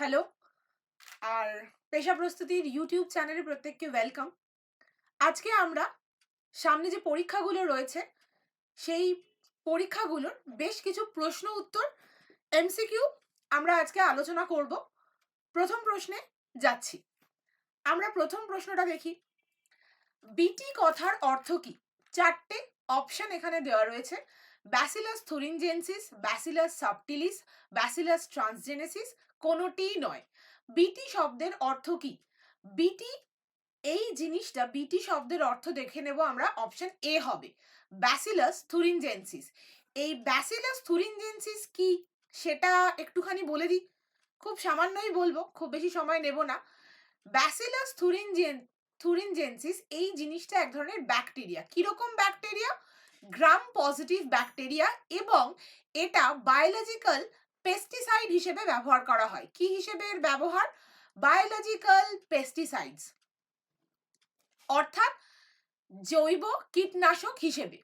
Hello. আর পেশা প্রস্তুতির YouTube চ্যানেলে প্রত্যেককে ওয়েলকাম আজকে আমরা সামনে যে পরীক্ষাগুলো রয়েছে, সেই পরীক্ষাগুলোর বেশ কিছু প্রশ্ন উত্তর এমসিকিউ আমরা আজকে আলোচনা করব। প্রথম প্রশ্নে যাচ্ছি। আমরা প্রথম প্রশ্নটা দেখি। বিটি কথার অর্থ কি? চারটে অপশন এখানে দেওয়া রয়েছে। Bacillus thuringiensis bacillus subtilis bacillus transgenesis কোনোটিই নয়। বিটি শব্দের অর্থ কি? বিটি এই জিনিসটা বিটি শব্দের অর্থ দেখে নেব আমরা অপশন এ হবে। ব্যাসিলাস থুরিনজেন্সিস এই ব্যাসিলাস থুরিনজেন্সিস কি? সেটা একটুখানি বলে দিই। খুব সামান্যই বলব, খুব বেশি সময় নেব না। ব্যাসিলাস থুরিনজেন থুরিনজেন্সিস এই জিনিসটা এক ধরনের ব্যাকটেরিয়া কীরকম ব্যাকটেরিয়া গ্রাম পজিটিভ ব্যাকটেরিয়া এবং এটা বায়োলজিক্যাল পেস্টিসাইড হিসেবে ব্যবহার করা হয়। কি হিসেবে এর ব্যবহার? বায়োলজিক্যাল পেস্টিসাইডস অর্থাৎ জৈব কীটনাশক হিসেবে।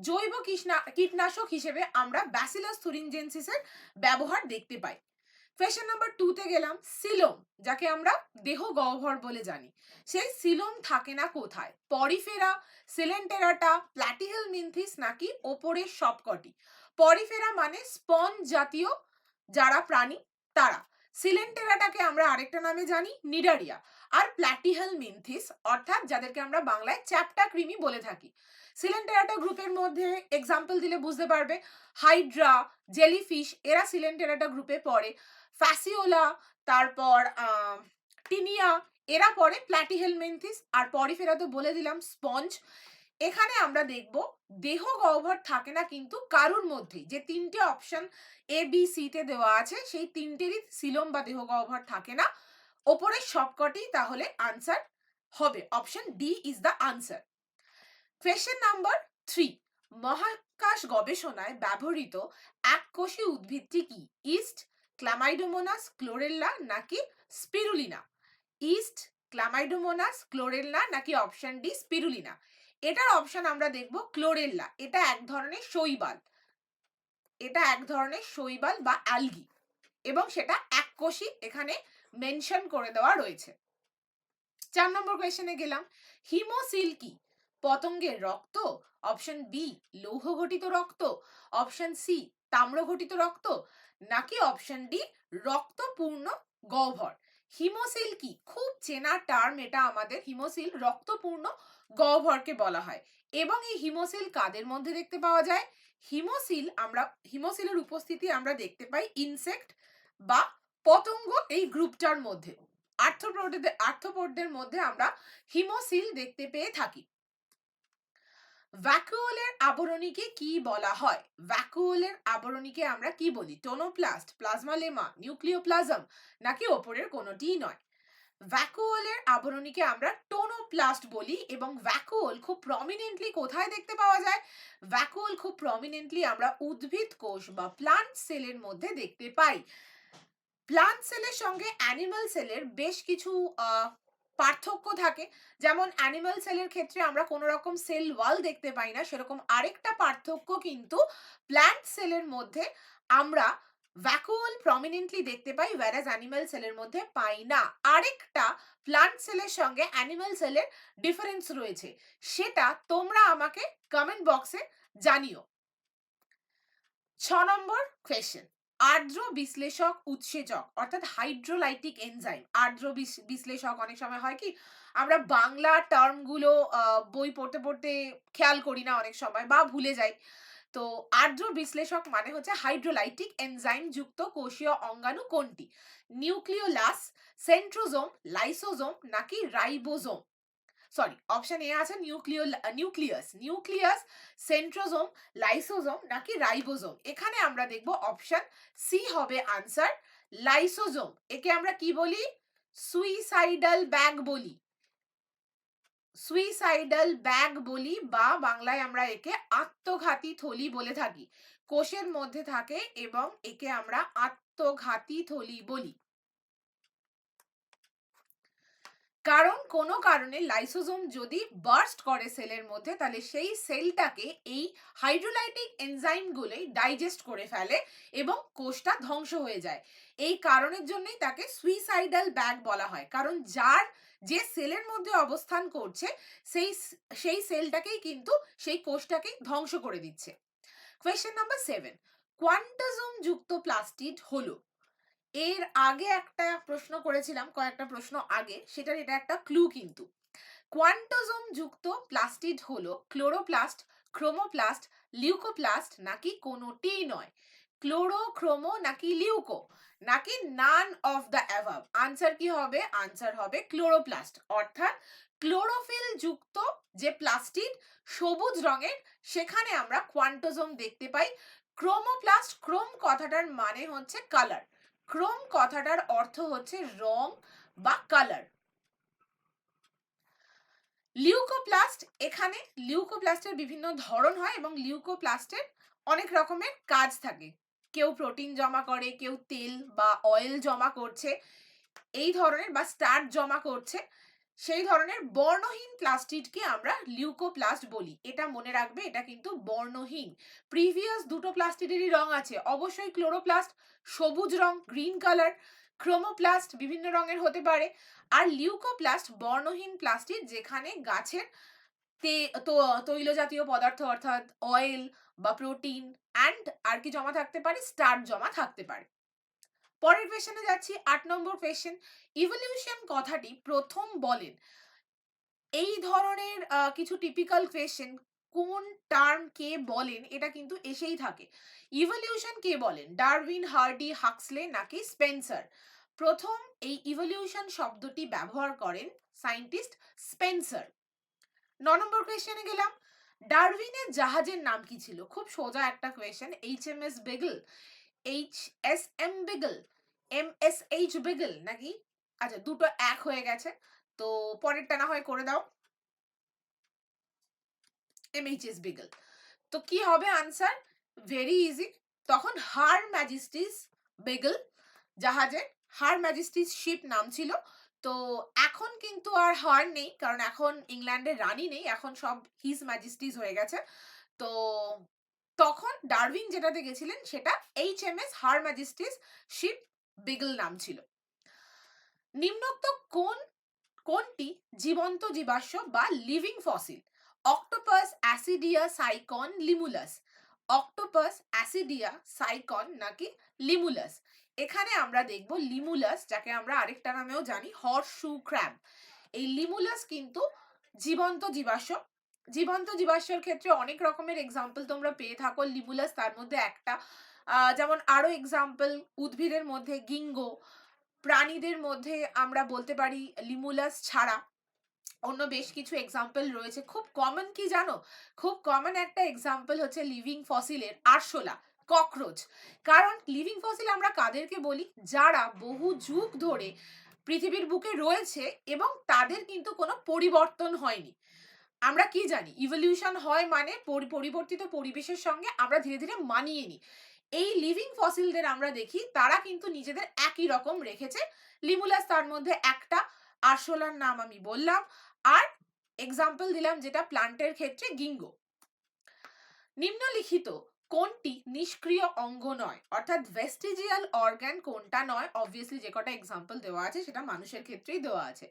জৈব কীটনা- কীটনাশক হিসেবে আমরা ব্যাসিলাস থুরিনজেন্সিসের ব্যবহার দেখতে পাই। কোয়েশ্চেন নাম্বার টুতে গেলাম, সিলোম, যাকে আমরা দেহ গহ্বর বলে জানি। সেই সিলোম থাকে না কোথায়? পরিফেরা, সিলেন্টেরাটা, প্ল্যাটিহেল মিনথিস নাকি ওপরের সবকটি? পরিফেরা মানে স্পঞ্জ জাতীয় যারা প্রাণী, তারা। সিলেন্টেরাটাকে আমরা আরেকটা নামে জানি, নিডারিয়া। আর প্ল্যাটিহেল মিনথিস, অর্থাৎ যাদেরকে আমরা বাংলায় চ্যাপটা কৃমি বলে থাকি। সিলেন্টেরাটা গ্রুপের মধ্যে এক্সাম্পল দিলে বুঝতে পারবে। হাইড্রা, জেলিফিশ, এরা সিলেন্টেরাটা গ্রুপে পড়ে। ফ্যাসিওলা তারপর টিনিয়া এরা পড়ে প্ল্যাটিহেলমেন্থিস আর পরিফেরা তো বলে দিলাম স্পঞ্জ এখানে আমরা দেখব, দেহ গহ্বর থাকে না কিন্তু কারুর মধ্যেই যে তিনটে অপশন এ বি সিতে দেওয়া আছে, সেই তিনটেরই সিলম বা দেহ গহ্বর থাকে না। ওপরের সবকটি তাহলে আনসার হবে। Option D is the answer question number three মহাকাশ গবেষণায় ব্যবহৃত এককোষী উদ্ভিদটি কি? ইস্ট ক্লামাইডোমোনাস ক্লোরেল্লা নাকি স্পিরুলিনা? ইস্ট, ক্লামাইডোমোনাস, ক্লোরেল্লা নাকি অপশন ডি স্পিরুলিনা? এটার অপশন আমরা দেখব ক্লোরেল্লা। এটা এক ধরনের শৈবাল। এটা এক ধরনের শৈবাল বা অ্যালগি। এবং সেটা এককোষী এখানে মেনশন করে দেওয়া রয়েছে। চার নম্বর কোয়েশনে গেলাম। হিমোসিল কি? পতঙ্গের রক্ত? অপশন বি লৌহ ঘটিত রক্ত। অপশন সি তাম্র ঘটিত রক্ত? নাকি অপশন ডি রক্তপূর্ণ গহ্বর? হিমোসিল কি? খুব চেনা টার্ম এটা আমাদের, হিমোসিল রক্তপূর্ণ গহ্বরকে বলা হয়। এবং এই হিমোসিল কাদের মধ্যে দেখতে পাওয়া যায়? হিমোসিল আমরা, হিমোসিলের উপস্থিতি আমরা দেখতে পাই ইনসেক্ট বা পতঙ্গ এই গ্রুপটার মধ্যে। আর্থ্রোপোডদের আর্থ্রোপোডদের মধ্যে আমরা হিমোসিল দেখতে পেয়ে থাকি। ভ্যাকুওলের আবরণীকে কি বলা হয়? ভ্যাকুওলের আবরণীকে আমরা কি বলি? টোনোপ্লাস্ট প্লাজমালেমা নিউক্লিওপ্লাজম নাকি ওপরের কোনোটিই নয়। ভ্যাকুওলের আবরণীকে আমরা টোনোপ্লাস্ট বলি এবং ভ্যাকুওল খুব প্রমিনেন্টলি কোথায় দেখতে পাওয়া যায়? ভ্যাকুওল খুব প্রমিনেন্টলি আমরা উদ্ভিদ কোষ বা প্লান্ট সেলের মধ্যে দেখতে পাই। প্লান্ট সেলের সঙ্গে অ্যানিমাল সেলের বেশ কিছু পার্থক্য থাকে। যেমন অ্যানিমাল সেলের ক্ষেত্রে আমরা কোনো রকম সেল ওয়াল দেখতে পাই না, সেরকম আরেকটা পার্থক্য কিন্তু প্ল্যান্ট সেলের মধ্যে আমরা ভ্যাকুয়াল প্রমিনেন্টলি দেখতে পাই ওয়ারাজ অ্যানিমাল সেলের মধ্যে পাই না। আরেকটা প্লান্ট সেলের সঙ্গে অ্যানিমাল সেলের ডিফারেন্স রয়েছে, সেটা তোমরা আমাকে কমেন্ট বক্সে জানিও। ছ নম্বর কোয়েশ্চেন আর্দ্র বিশ্লেষক উৎসেচক, অর্থাৎ হাইড্রোলাইটিক এনজাইম আর্দ্র বিশ্লেষক অনেক সময় হয় কি, আমরা বাংলা টার্মগুলো বই পড়তে পড়তে খেয়াল করি না অনেক সময় বা ভুলে যাই। তো আর্দ্র বিশ্লেষক মানে হচ্ছে হাইড্রোলাইটিক এনজাইম যুক্ত কোষীয় অঙ্গাণু কোনটি? নিউক্লিওলাস সেন্ট্রোজোম লাইসোজোম নাকি রাইবোজোম সরি অপশন এ আছে nucleo nucleus nucleus centrosome lysosome নাকি রাইবোজোম এখানে আমরা দেখব অপশন সি হবে আনসার লাইসোজোম একে আমরা কি বলি? সুইসাইডাল ব্যাগ বলি। সুইসাইডাল ব্যাগ বলি বা বাংলায় আমরা একে আত্মঘাতী থলি বলে থাকি। কোষের মধ্যে থাকে এবং একে আমরা আত্মঘাতী থলি বলি। কারণ কোনো কারণে লাইসোজোম যদি বার্স্ট করে সেলের মধ্যে, তাহলে সেই সেলটাকে এই হাইড্রোলাইটিক এনজাইমগুলোই ডাইজেস্ট করে ফেলে এবং কোষটা ধ্বংস হয়ে যায়। এই কারণের জন্যই তাকে সুইসাইডাল ব্যাগ বলা হয়। কারণ যার যে সেলের মধ্যে অবস্থান করছে, সেই সেই সেলটাকেই কিন্তু সেই কোষটাকেই ধ্বংস করে দিচ্ছে। কোয়েশ্চেন নাম্বার সেভেন কোয়ান্টাজম যুক্ত প্লাস্টিড হলো। এর আগে একটা প্রশ্ন করেছিলাম, কয়েকটা প্রশ্ন আগে, সেটার এটা একটা ক্লু কিন্তু। কোয়ান্টোজোম যুক্ত প্লাস্টিড হলো ক্লোরোপ্লাস্ট ক্রোমোপ্লাস্ট লিউকোপ্লাস্ট নাকি কোনোটিই নয়। ক্লোরো ক্রোমো নাকি লিউকো নাকি none of the above answer কি হবে? আনসার হবে ক্লোরোপ্লাস্ট অর্থাৎ ক্লোরোফিল যুক্ত যে প্লাস্টিড সবুজ রঙের, সেখানে আমরা কোয়ান্টোজোম দেখতে পাই। ক্রোমোপ্লাস্ট ক্রোম কথাটার মানে হচ্ছে কালার ক্রোম কথাটার অর্থ হচ্ছে রং বা কালার লিউকোপ্লাস্ট এখানে লিউকোপ্লাস্টের বিভিন্ন ধরন হয় এবং লিউকোপ্লাস্টের অনেক রকমের কাজ থাকে। কেউ প্রোটিন জমা করে, কেউ তেল বা অয়েল জমা করছে, এই ধরনের বা স্টার্ট জমা করছে। সেই ধরনের বর্ণহীন প্লাস্টিডকে আমরা লিউকোপ্লাস্ট বলি। এটা মনে রাখবে, এটা কিন্তু বর্ণহীন। প্রিভিয়াস দুটো প্লাস্টিডেরই রং আছে। অবশ্যই ক্লোরোপ্লাস্ট সবুজ রং গ্রিন কালার ক্রোমোপ্লাস্ট বিভিন্ন রঙের হতে পারে। আর লিউকোপ্লাস্ট বর্ণহীন প্লাস্টিড যেখানে গাছের তে তৈল জাতীয় পদার্থ অর্থাৎ অয়েল বা প্রোটিন অ্যান্ড আর কি জমা থাকতে পারে স্টার্ট জমা থাকতে পারে। পরের কোয়েশ্চেনে যাচ্ছি, আট নম্বর কোয়েশ্চেন ইভলিউশন কথাটি প্রথম বলেন। এই ধরনের কিছু টিপিক্যাল কোয়েশ্চেন কোন টার্ম কে বলেন এটা কিন্তু এসেই থাকে। ইভলিউশন কে বলেন? ডারউইন হার্ডি হাক্সলে নাকি স্পেন্সার প্রথম এই ইভলিউশন শব্দটি ব্যবহার করেন সায়েন্টিস্ট স্পেন্সার ন নম্বর কোয়েশ্চেনে গেলাম। ডারউইনের জাহাজের নাম কি ছিল? খুব সোজা একটা question H M S Beagle H S M Beagle M S H Beagle নাকি? আচ্ছা দুটো এক হয়ে গেছে। তো পরেরটা না হয় করে দাও। এম এইচ এস বেগল তো কি হবে আনসার ভেরি ইজি তখন হার ম্যাজিস্টিস বেগল জাহাজের হার ম্যাজিস্টিস শিপ নাম ছিল। তো এখন কিন্তু আর হার নেই, কারণ এখন ইংল্যান্ডের রানী নেই। এখন সব হিজ ম্যাজিস্টিস হয়ে গেছে। তো তখন ডারউইন যেটাতে গেছিলেন, সেটা H M S her majesty's ship Beagle নাম ছিল। নিম্নোক্ত কোন, কোনটি জীবন্ত জীবাশ্ম বা living fossil octopus ascidia sycon limulus octopus ascidia sycon নাকি লিমুলাস এখানে আমরা দেখব লিমুলাস যাকে আমরা আরেকটা নামেও জানি হর্সু ক্র্যাব এই লিমুলাস কিন্তু জীবন্ত জীবাশ্ম। জীবন্ত জীবাশ্মের ক্ষেত্রে অনেক রকমের এক্সাম্পল তোমরা পেয়ে থাকো। লিমুলাস তার মধ্যে একটা যেমন আরও এক্সাম্পল উদ্ভিদের মধ্যে গিঙ্গো, প্রাণীদের মধ্যে আমরা বলতে পারি লিমুলাস ছাড়া। অন্য বেশ কিছু এক্সাম্পল রয়েছে। খুব কমন কি জানো? খুব কমন একটা এক্সাম্পল হচ্ছে লিভিং ফসিলের আরশোলা ককরোচ কারণ লিভিং ফসিল আমরা কাদেরকে বলি? যারা বহু যুগ ধরে পৃথিবীর বুকে রয়েছে এবং তাদের কিন্তু কোনো পরিবর্তন হয়নি। আমরা কি জানি? ইভলিউশন হয় মানে পরিবর্তিত পরিবেশের সঙ্গে আমরা ধীরে ধীরে মানিয়ে নিই এই লিভিং ফসিলদের আমরা দেখি, তারা কিন্তু নিজেদের একই রকম রেখেছে। লিমুলাস তার মধ্যে একটা আরশোলার নাম আমি বললাম, আর এক্সাম্পল দিলাম যেটা প্লান্টের ক্ষেত্রে গিঙ্গো। নিম্নলিখিত কোনটি নিষ্ক্রিয় অঙ্গ নয়, অর্থাৎ ভেস্টিজিয়াল অর্গান কোনটা নয় অবভিয়াসলি যে কটা এক্সাম্পল দেওয়া আছে সেটা মানুষের ক্ষেত্রেই দেওয়া আছে।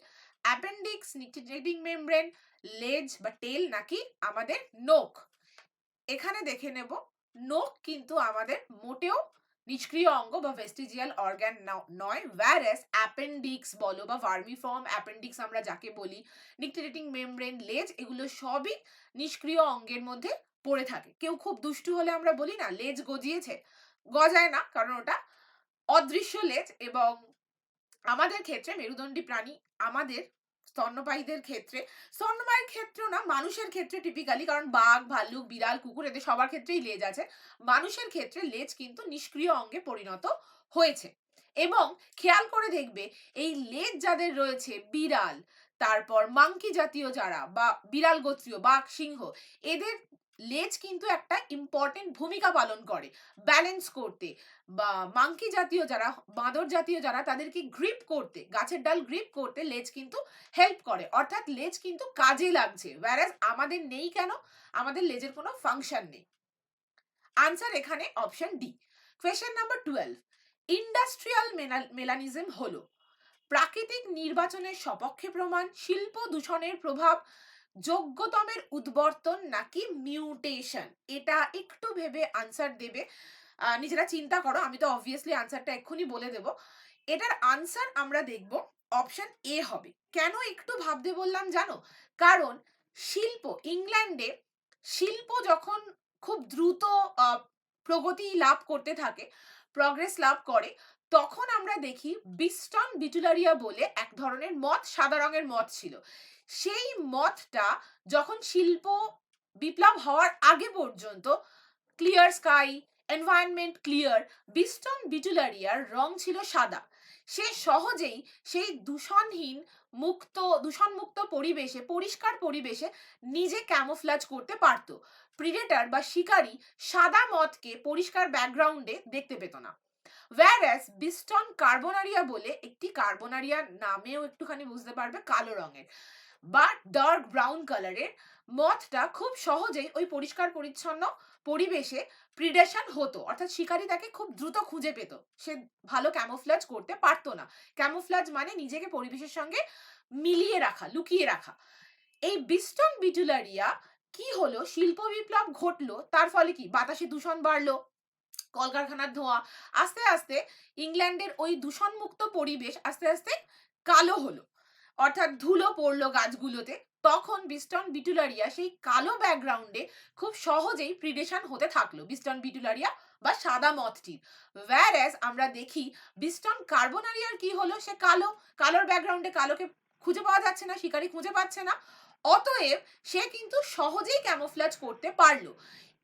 অ্যাপেন্ডিক্স নিকটিনেটিং মেমব্রেন লেজ বা টেল নাকি আমাদের নোক এখানে দেখে নেব। নোক কিন্তু আমাদের মোটেও নিষ্ক্রিয় অঙ্গ বা ভেস্টিজিয়াল অর্গান নয়। ওয়ারেস অ্যাপেন্ডিক্স বলো বা ভার্মিফর্ম অ্যাপেন্ডিক্স আমরা যাকে বলি নিকটিনেটিং মেমব্রেন লেজ এগুলো সবই নিষ্ক্রিয় অঙ্গের মধ্যে পড়ে থাকে। কেউ খুব দুষ্টু হলে আমরা বলি না লেজ গজিয়েছে। গজায় না, কারণ ওটা অদৃশ্য লেজ এবং আমাদের ক্ষেত্রে মেরুদণ্ডী প্রাণী আমাদের স্তন্যপায়ীদের ক্ষেত্রে, স্তন্যপায়ীর ক্ষেত্রেও না, মানুষের ক্ষেত্রে টিপিক্যালি কারণ বাঘ, ভাল্লুক, বিড়াল, কুকুর এদের সবার ক্ষেত্রেই লেজ আছে। মানুষের ক্ষেত্রে লেজ কিন্তু নিষ্ক্রিয় অঙ্গে পরিণত হয়েছে। এবং খেয়াল করে দেখবে, এই লেজ যাদের রয়েছে, বিড়াল, তারপর মাংকি জাতীয় যারা বা বিড়াল গোত্রীয়, বাঘ, সিংহ, এদের লেজ কিন্তু একটা ইম্পর্টেন্ট ভূমিকা পালন করে। ব্যালেন্স করতে। বা মাংকি জাতীয় যারা, বাঁদর জাতীয় যারা, তাদেরকে গ্রিপ করতে। গাছের ডাল গ্রিপ করতে লেজ কিন্তু হেল্প করে। অর্থাৎ লেজ কিন্তু কাজে লাগছে। ওয়ারাজ আমাদের নেই কেন? আমাদের লেজের কোনো ফাংশন নেই। আনসার এখানে option D question number twelve industrial melanism হলো। প্রাকৃতিক নির্বাচনের সপক্ষে প্রমাণ, শিল্প দূষণের প্রভাব যোগ্যতমের উদ্বর্তন নাকি মিউটেশন এটা একটু ভেবে আনসার দেবে। নিজেরা চিন্তা করো, আমি তো অবভিয়াসলি আনসারটা এক্ষুনি বলে দেব। এটার আনসার আমরা দেখব অপশন এ হবে। কেন একটু ভাবতে বললাম জানো? কারণ শিল্প, ইংল্যান্ডে শিল্প যখন খুব দ্রুত প্রগতি লাভ করতে থাকে প্রগ্রেস লাভ করে তখন আমরা দেখি বিস্টন বিটুলারিয়া বলে এক ধরনের মদ সাদা রঙের মদ ছিল। সেই মদটা যখন শিল্প বিপ্লব হওয়ার আগে পর্যন্ত clear sky environment clear Biston বিটুলারিয়ার রং ছিল সাদা। সে সহজেই সেই দূষণহীন মুক্ত, দূষণমুক্ত পরিবেশে, পরিষ্কার পরিবেশে নিজে ক্যামোফ্লাজ করতে পারত। প্রিডেটার বা শিকারী সাদা মদকে পরিষ্কার ব্যাকগ্রাউন্ডে দেখতে পেত না। ওয়ারাস বিস্টন কার্বোনারিয়া বলে একটি কার্বোনারিয়া নামেও একটুখানি বুঝতে পারবে কালো রঙের। বা ডার্ক ব্রাউন কালারের মদটা খুব সহজেই ওই পরিষ্কার পরিচ্ছন্ন পরিবেশে প্রিডেশন হতো। অর্থাৎ শিকারী তাকে খুব দ্রুত খুঁজে পেত। সে ভালো ক্যামোফ্লাজ করতে পারতো না। ক্যামোফ্লাজ মানে নিজেকে পরিবেশের সঙ্গে মিলিয়ে রাখা, লুকিয়ে রাখা। এই বিস্টন বিটুলারিয়া কি হলো? শিল্প বিপ্লব ঘটলো, তার ফলে কি? বাতাসে দূষণ বাড়লো কলকারখানার ধোঁয়া। আস্তে আস্তে ইংল্যান্ডের ওই দূষণমুক্ত পরিবেশ আস্তে আস্তে কালো হলো। অর্থাৎ ধুলো পড়ল গাছগুলোতে। তখন বিস্টন বিটুলারিয়া সেই কালো ব্যাকগ্রাউন্ডে খুব সহজেই প্রিডেশন হতে থাকল, বিস্টন বিটুলারিয়া বা সাদা মথটির ওয়্যারাস আমরা দেখি বিস্টন কার্বোনারিয়ার কি হলো? সে কালো, কালোর ব্যাকগ্রাউন্ডে কালোকে খুঁজে পাওয়া যাচ্ছে না, শিকারি খুঁজে পাচ্ছে না। অতএব সে কিন্তু সহজেই ক্যামোফ্লাজ করতে পারল।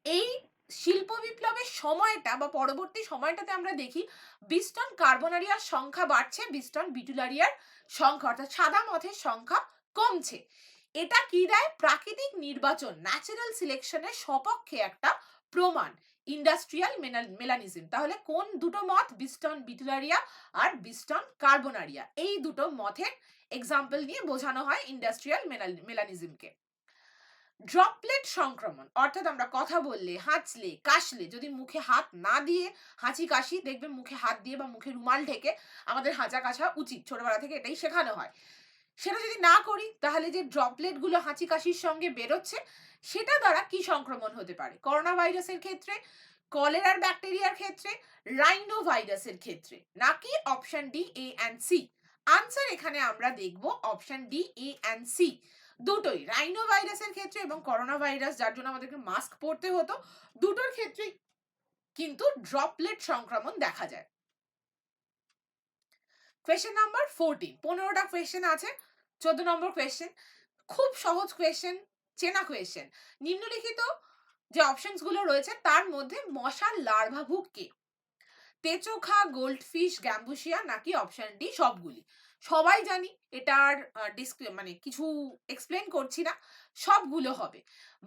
এই শিল্প বিপ্লবের সময়টা বা পরবর্তী সময়টাতে আমরা দেখি বিস্টন কার্বোনারিয়ার সংখ্যা বাড়ছে বিস্টন বিটুলারিয়ার সংখ্যা, অর্থাৎ সাদা মথের সংখ্যা কমছে। এটা কি দেয়? প্রাকৃতিক নির্বাচন ন্যাচারাল সিলেকশনের সপক্ষে একটা প্রমাণ ইন্ডাস্ট্রিয়াল মেলানিজম তাহলে কোন দুটো মত বিস্টন বিটুলারিয়া আর বিস্টন কার্বোনারিয়া? এই দুটো মথের এক্সাম্পল নিয়ে বোঝানো হয় ইন্ডাস্ট্রিয়াল মেলানিজমকে ড্রপলেট সংক্রমণ, অর্থাৎ আমরা কথা বললে, হাঁচলে, কাশলে, যদি মুখে হাত না দিয়ে হাঁচি কাশি দেখবে মুখে হাত দিয়ে বা মুখে রুমাল ঢেকে আমাদের হাঁচা কাশা উচিত, ছোটবেলা থেকে এটাই শেখানো হয়। সেটা যদি না করি, তাহলে যে ড্রপলেটগুলো হাঁচি কাশির সঙ্গে বেরোচ্ছে, সেটা দ্বারা কি সংক্রমণ হতে পারে? করোনা ভাইরাসের ক্ষেত্রে কলেরার ব্যাকটেরিয়ার ক্ষেত্রে রাইনো ভাইরাসের ক্ষেত্রে, নাকি option D A and C answer এখানে আমরা দেখব option D A and C দুটোই রাইনো ভাইরাসের ক্ষেত্রে এবং করোনা ভাইরাস যার জন্য আমাদেরকে মাস্ক পরতে হতো, দুটোর ক্ষেত্রেই কিন্তু ড্রপলেট সংক্রমণ দেখা যায়। কোয়েশ্চেন নাম্বার ফোরটিন পনেরোটা কোয়েশ্চেন আছে, চোদ্দ নম্বর কোয়েশ্চেন খুব সহজ কোয়েশ্চেন চেনা কোয়েশ্চেন নিম্নলিখিত যে অপশনসগুলো রয়েছে, তার মধ্যে মশার লার্ভা লার্ভাভুক কে তেচোখা, গোল্ডফিশ গ্যাম্বুসিয়া নাকি অপশন ডি সবগুলি? সবাই জানি এটার মানে কিছু এক্সপ্লেন করছি না, সবগুলো হবে।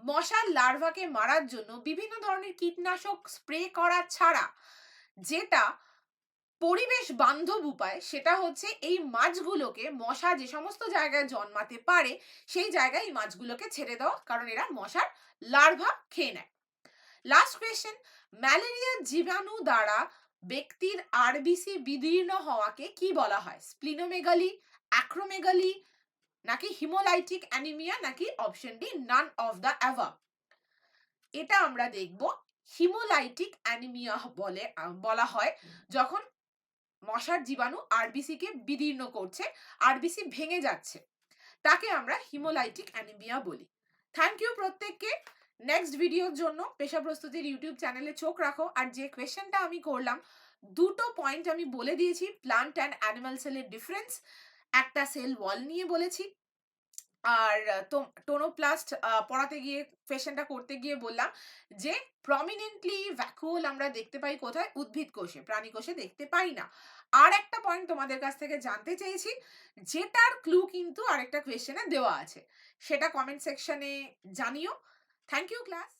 মশার লার্ভাকে মারার জন্য বিভিন্ন ধরনের কীটনাশক স্প্রে করা ছাড়া যেটা পরিবেশ বান্ধব উপায়, সেটা হচ্ছে এই মাছগুলোকে মশা যে সমস্ত জায়গায় জন্মাতে পারে, সেই জায়গায় এই মাছগুলোকে ছেড়ে দেওয়া, কারণ এরা মশার লার্ভা খেয়ে নেয়। লাস্ট কোয়েশ্চেন ম্যালেরিয়া জীবাণু দ্বারা ব্যক্তির আরবিসি বিদীর্ণ হওয়াকে কি বলা হয়? স্প্লিনোমেগালি অ্যাক্রোমেগালি, নাকি হিমোলাইটিক অ্যানিমিয়া, নাকি option D, none of the above? এটা আমরা দেখব হিমোলাইটিক অ্যানিমিয়া বলে বলা হয় যখন মশার জীবাণু আরবিসি কে বিদীর্ণ করছে আরবিসি ভেঙে যাচ্ছে। তাকে আমরা হিমোলাইটিক অ্যানিমিয়া বলি। থ্যাংক ইউ প্রত্যেককে। নেক্সট ভিডিওর জন্য পেশা প্রস্তুতির ইউটিউব চ্যানেলে চোখ রাখো। আর যে কোয়েশ্চেনটা আমি করলাম, দুটো পয়েন্ট আমি বলে দিয়েছি প্লান্ট অ্যান্ড অ্যানিমাল সেলের ডিফারেন্স একটা সেল ওয়াল নিয়ে বলেছি। আর টোনোপ্লাস্ট পড়াতে গিয়ে কোয়েশ্চেনটা করতে গিয়ে বললাম যে প্রমিনেন্টলি ভ্যাকুয়াল আমরা দেখতে পাই কোথায়? উদ্ভিদ কোষে, প্রাণী কোষে দেখতে পাই না। আর একটা পয়েন্ট তোমাদের কাছ থেকে জানতে চেয়েছি, যেটার ক্লু কিন্তু আরেকটা কোয়েশ্চেনে দেওয়া আছে। সেটা কমেন্ট সেকশনে জানিও। Thank you class